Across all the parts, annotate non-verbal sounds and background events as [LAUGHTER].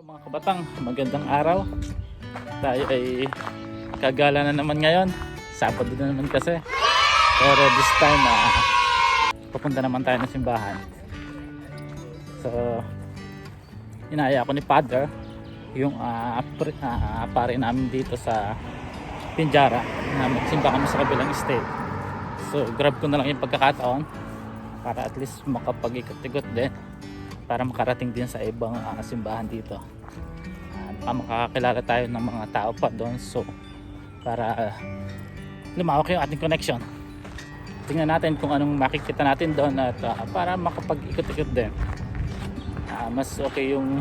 mga kabatang, magandang araw. Tayo ay kagala na naman ngayon. Sabado na naman kasi. Pero this time, ah, pupunta naman tayo ng simbahan. So, inaya ako ni Father, yung uh, pare namin dito sa Pinjara, na magsimba kami sa kabilang state. So, grab ko na lang yung pagkakataon para at least makapag-ikot-ikot din para makarating din sa ibang ah, simbahan dito. Uh, makakakilala tayo ng mga tao pa doon. So para ah, lumawak yung ating connection. Tingnan natin kung anong makikita natin doon at ah, para makapag-ikot-ikot din. Ah, mas okay yung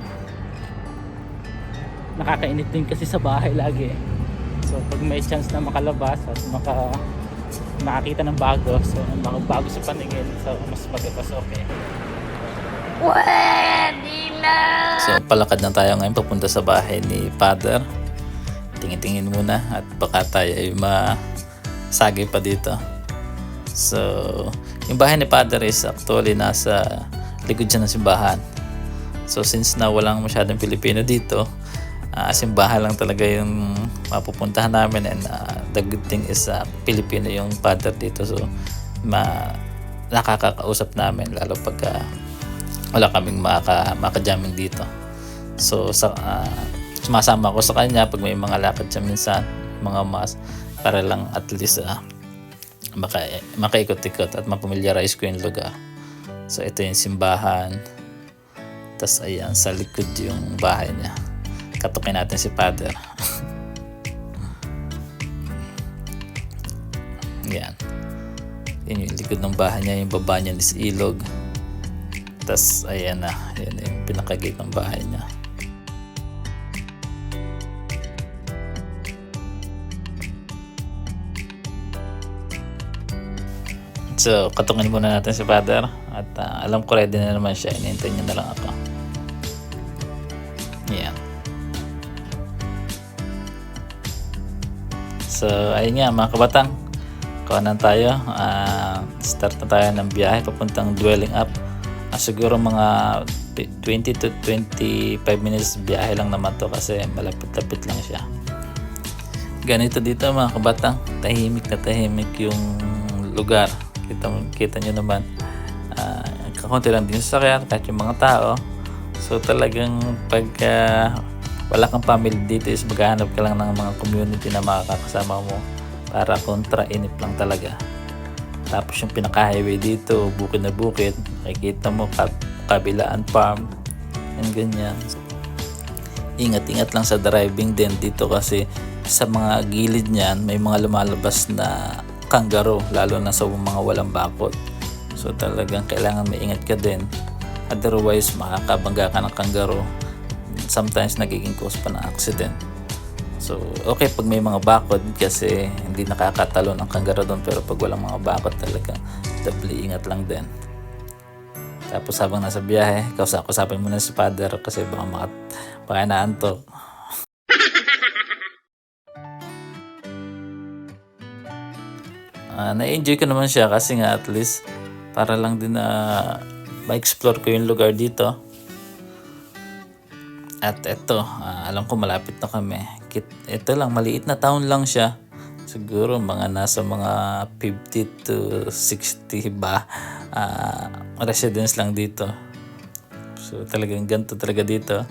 nakakainit din kasi sa bahay lagi. So pag may chance na makalabas at maka makakita ng bago so makabago sa paningin so mas maganda okay! So palakad na tayo ngayon papunta sa bahay ni Father. Tingin-tingin muna at baka tayo ay masagay pa dito. So yung bahay ni Father is actually nasa likod siya ng simbahan. So since na walang masyadong Pilipino dito, uh, simbahan lang talaga yung mapupuntahan namin and uh, the good thing is uh, Pilipino yung Father dito. So ma nakakakausap namin lalo pagka wala kaming maka, maka-jamming dito. So, sa, uh, sumasama ako sa kanya pag may mga lakad siya minsan, mga mas, para lang at least uh, maka, makaikot-ikot at mapamilyarize ko yung lugar. So, ito yung simbahan. Tapos, ayan, sa likod yung bahay niya. Katukin natin si Father. [LAUGHS] yan. Yan yung likod ng bahay niya. Yung baba niya is ilog. Tapos ayan na, yan yung pinakagate ng bahay niya. So, katungin muna natin si Father at ah, alam ko ready na naman siya. Inintay niya na lang ako. Yan. So, ayun nga mga kabatang. Kawanan tayo. Ah, start na tayo ng biyahe papuntang dwelling up. Siguro mga 20 to 25 minutes biyahe lang naman to kasi malapit-lapit lang siya. Ganito dito mga kabatang, tahimik na tahimik yung lugar. Kita, kita nyo naman, uh, kakunti lang din sa sakyan, kahit yung mga tao. So talagang pagka wala kang family dito is maghahanap ka lang ng mga community na makakasama mo para kontra inip lang talaga. Tapos yung pinaka-highway dito, bukid na bukid, makikita mo kab kabilaan farm, and ganyan. Ingat-ingat lang sa driving din dito kasi sa mga gilid niyan may mga lumalabas na kangaroo lalo na sa mga walang bakod. So talagang kailangan maingat ka din. Otherwise makakabangga ka ng kangaroo. Sometimes nagiging cause pa ng accident. So, okay pag may mga bakod kasi hindi nakakatalo ng kangaroo doon pero pag walang mga bakod talaga doubly ingat lang din. Tapos habang nasa biyahe, kausap-usapin mo na si father kasi baka makat baka naantok. [LAUGHS] Ah, na-enjoy ko naman siya kasi nga at least para lang din na ma-explore ko yung lugar dito. At eto, ah, alam ko malapit na kami. Ito lang, maliit na town lang siya. Siguro mga nasa mga 50 to 60 ba ah, residents lang dito. So talagang ganito talaga dito.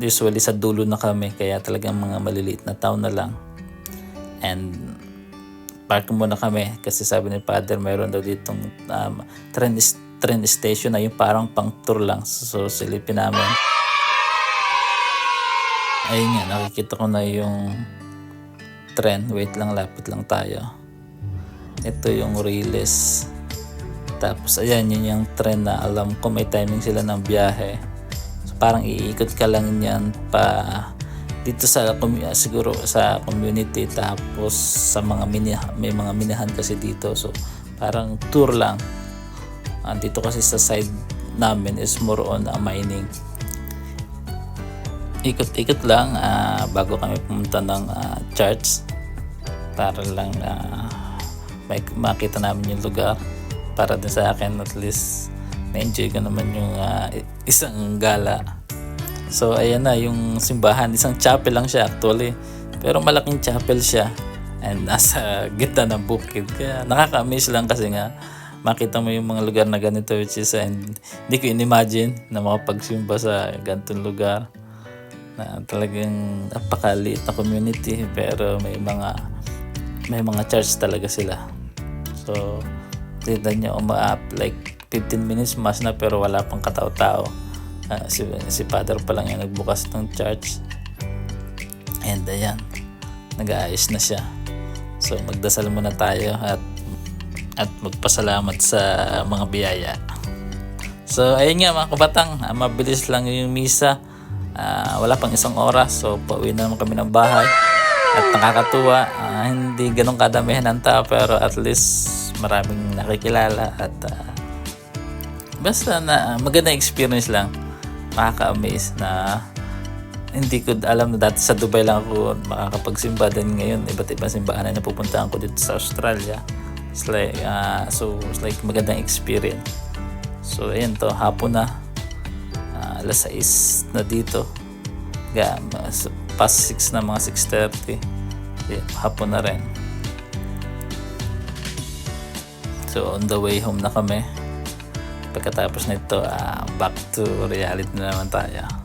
Usually sa dulo na kami kaya talagang mga maliliit na town na lang. And park muna kami kasi sabi ni Father mayroon daw ditong um, train, train station na yung parang pang tour lang. So silipin namin. Ayun nga, nakikita ko na yung trend. Wait lang, lapit lang tayo. Ito yung release. Tapos ayan, yun yung trend na alam ko may timing sila ng biyahe. So parang iikot ka lang yan pa dito sa siguro sa community tapos sa mga mini may mga minahan kasi dito so parang tour lang Ah, dito kasi sa side namin is more on uh, mining ikot-ikot lang ah, bago kami pumunta ng ah, church para lang may makita namin yung lugar. Para din sa akin at least na-enjoy ko naman yung ah, isang gala. So ayan na yung simbahan, isang chapel lang siya actually. Pero malaking chapel siya. And [LAUGHS] nasa gitna ng bukid. Kaya nakaka-amaze lang kasi nga makita mo yung mga lugar na ganito which is and hindi ko in-imagine na makapagsimba sa ganitong lugar na talagang napakaliit na community pero may mga may mga church talaga sila. So, tignan nyo, uma like 15 minutes mas na pero wala pang katao-tao. Ah, si, si father pa lang yung nagbukas ng church. And ayan, nag-aayos na siya. So, magdasal muna tayo at at magpasalamat sa mga biyaya. So, ayun nga mga kabatang, ah, mabilis lang yung misa. Ah, wala pang isang oras, so pauwi na naman kami ng bahay. At nakakatuwa, ah, hindi ganun kadamihan ng tao pero at least maraming nakikilala at ah, basta na maganda experience lang. Nakaka-amaze na hindi ko alam na dati sa Dubai lang ako makakapagsimba din ngayon iba't ibang simbahan na napupuntahan ko dito sa Australia. It's like, ah, so it's like magandang experience. So ayun to, hapon na. Alas 6 na dito. Ga, past 6 na mga 6.30. Yeah, hapon na rin. So on the way home na kami. Pagkatapos nito, ah, back to reality na naman tayo.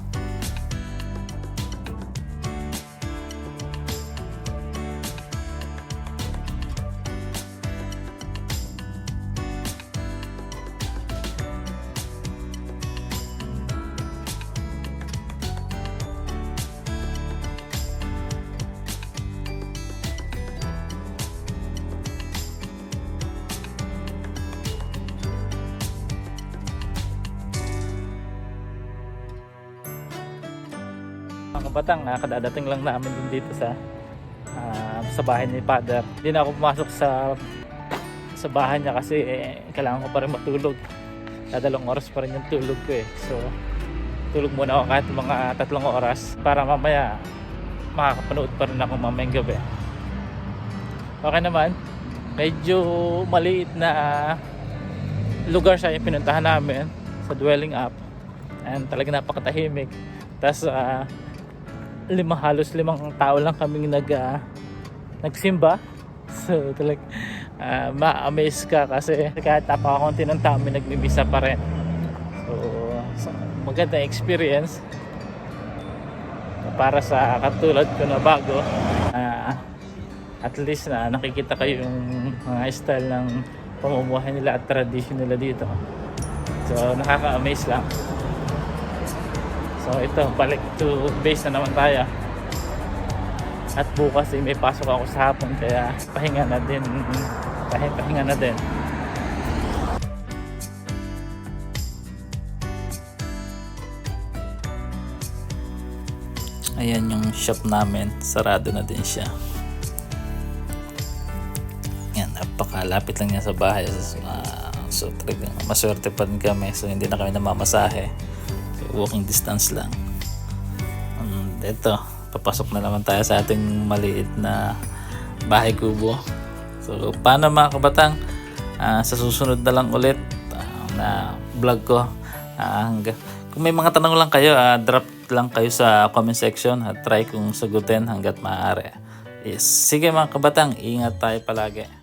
Mga kabatang, ah, kadadating lang namin din dito sa ah, sa bahay ni Father. Hindi na ako pumasok sa sa bahay niya kasi eh, kailangan ko pa rin matulog. Dadalong oras pa rin yung tulog ko eh. So, tulog muna ako kahit mga tatlong oras para mamaya makakapanood pa rin ako mamayang gabi. Okay naman. Medyo maliit na lugar siya yung pinuntahan namin sa dwelling app. And talaga napakatahimik. Tapos ah, lima halos limang tao lang kaming nag ah, nagsimba. [LAUGHS] So talag ah, ma-amaze ka kasi kahit napakakunti ng tao may nagmimisa pa rin. So, so maganda experience para sa katulad ko na bago. ah, at least na nakikita kayo yung mga style ng pamumuhay nila at tradition nila dito. So nakaka-amaze lang. So ito, balik to base na naman tayo. At bukas eh, may pasok ako sa hapon kaya pahinga na din. Pahinga, pahinga na din. Ayan yung shop namin. Sarado na din siya. Yan, napakalapit lang niya sa bahay. Ah, so talagang maswerte pa rin kami. So hindi na kami namamasahe. Walking distance lang. Um, ito, papasok na naman tayo sa ating maliit na bahay kubo. So, paano mga kabatang? Ah, sa susunod na lang ulit ah, na vlog ko. Ah, hangga- kung may mga tanong lang kayo, ah, drop lang kayo sa comment section at try kong sagutin hanggat maaari. Yes. Sige mga kabatang, ingat tayo palagi.